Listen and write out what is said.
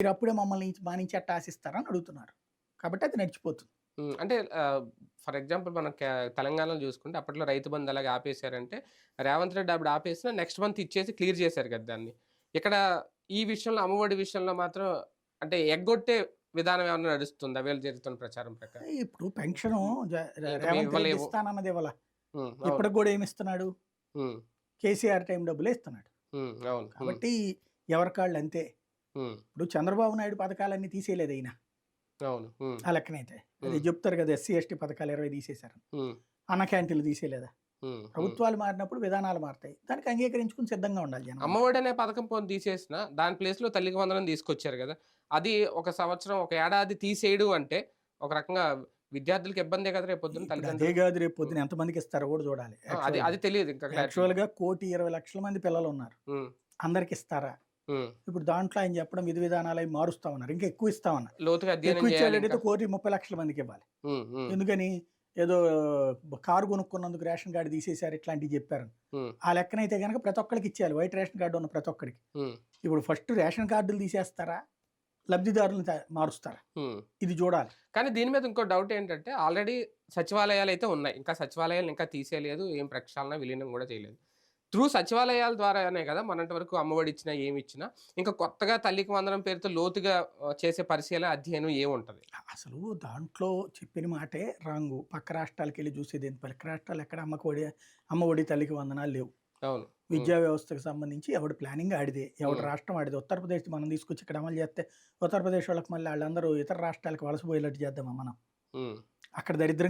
మీరు అప్పుడే మమ్మల్ని మా నుంచి అట్ట ఆశిస్తారని అడుగుతున్నారు. కాబట్టి అది నడిచిపోతుంది. అంటే ఫర్ ఎగ్జాంపుల్ మనం తెలంగాణలో చూసుకుంటే అప్పట్లో రైతు బంధు అలాగే ఆపేశారంటే రేవంత్ రెడ్డి అప్పుడు ఆపేసిన నెక్స్ట్ మంత్ ఇచ్చేసి క్లియర్ చేశారు కదా దాన్ని. ఇక్కడ ఈ విషయంలో అమ్మఒడి విషయంలో మాత్రం అంటే ఎగ్గొట్టే విధానం ఏమైనా నడుస్తుందా? వీళ్ళు జరుగుతున్న ప్రచారం ప్రకారం. ఇప్పుడు పెన్షన్. ఇస్తానన్నది ఇవ్వాల. ఇప్పటికి కూడా ఏమి ఇస్తున్నాడు? కేసీఆర్ టైం డబ్బులే ఇస్తున్నాడు. అవును. కాబట్టి ఎవరికాళ్ళు అంతే. ఇప్పుడు చంద్రబాబు నాయుడు పథకాలన్నీ తీసేయలేదు అయినా అవును. ఆ లెక్కనైతే. అది. చెప్తారు కదా ఎస్సీ ఎస్టీ పథకాలు ఇరవై తీసేశారు. అన్న క్యాంటీన్లు తీసేయలేదా. ప్రభుత్వాలు మారినప్పుడు విధానాలు మారుతాయి. దానికి అంగీకరించుకుని సిద్ధంగా ఉండాలి జనం. అమ్మఒడి అనే పథకం పోనీ తీసేసిన దాని ప్లేస్లో తల్లికి వందనం తీసుకొచ్చారు కదా. అది ఒక సంవత్సరం ఒక ఏడాది తీసేయడు అంటే ఒక రకంగా విద్యార్థులకు ఇబ్బందే కదా రేపు ఇప్పుడు అదే కాదు రేపు పొద్దున ఎంతమందికి ఇస్తారో కూడా చూడాలి. అది అది తెలియదు ఇంకా clarity. యాక్చువల్గా కోటి ఇరవై లక్షల మంది పిల్లలు ఉన్నారు. అందరికి ఇస్తారా. ఇప్పుడు దాంట్లో ఆయన చెప్పడం విధి విధానాలు అవి మారుస్తామన్నారు ఇంకా ఎక్కువ ఇస్తామన్నారు ఎక్కువ ఇచ్చేటైతే ఇంకా. కోటి ముప్పై లక్షల మందికి ఇవ్వాలి. ఎందుకని? ఏదో కారు కొనుక్కున్నందుకు రేషన్ కార్డు తీసేశారు ఇట్లాంటివి చెప్పారు. ఆ లెక్కనైతే కనుక ప్రతి ఒక్కరికి ఇచ్చేయాలి. వైట్ రేషన్ కార్డు ఉన్న ప్రతి ఒక్కరికి ఇప్పుడు ఫస్ట్ రేషన్ కార్డులు తీసేస్తారా? లబ్ధిదారులను మారుస్తారా. ఇది చూడాలి. కానీ దీని మీద ఇంకో డౌట్ ఏంటంటే ఆల్రెడీ సచివాలయాలు అయితే ఉన్నాయి. ఇంకా సచివాలయాలు ఇంకా తీసేయలేదు. ఏం ప్రక్షాళన విలీనం కూడా చేయలేదు. త్రూ సచివాలయాల ద్వారానే కదా మొన్నటి వరకు అమ్మఒడి ఇచ్చినా ఏమి ఇచ్చినా ఇంకా కొత్తగా తల్లికి వందనం పేరుతో లోతుగా చేసే పరిశీలన అధ్యయనం ఏముంటది? అసలు దాంట్లో చెప్పిన మాటే రాంగు. పక్క రాష్ట్రాలకు వెళ్ళి చూసేది పక్క రాష్ట్రాలు ఎక్కడ అమ్మఒడి అమ్మ ఒడి తల్లికి వందనాలు లేవు. అవును. విద్యా వ్యవస్థకు సంబంధించి ఎవడు ప్లానింగ్ ఆడిదే. ఎవడు. రాష్ట్రం ఆడిదే. ఉత్తరప్రదేశ్ మనం తీసుకొచ్చి ఇక్కడ అమలు చేస్తే ఉత్తరప్రదేశ్ వాళ్ళకి మళ్ళీ వాళ్ళందరూ ఇతర రాష్ట్రాలకు వలసపోయేటట్టు చేద్దామా మనం. అక్కడ దరిద్రంగా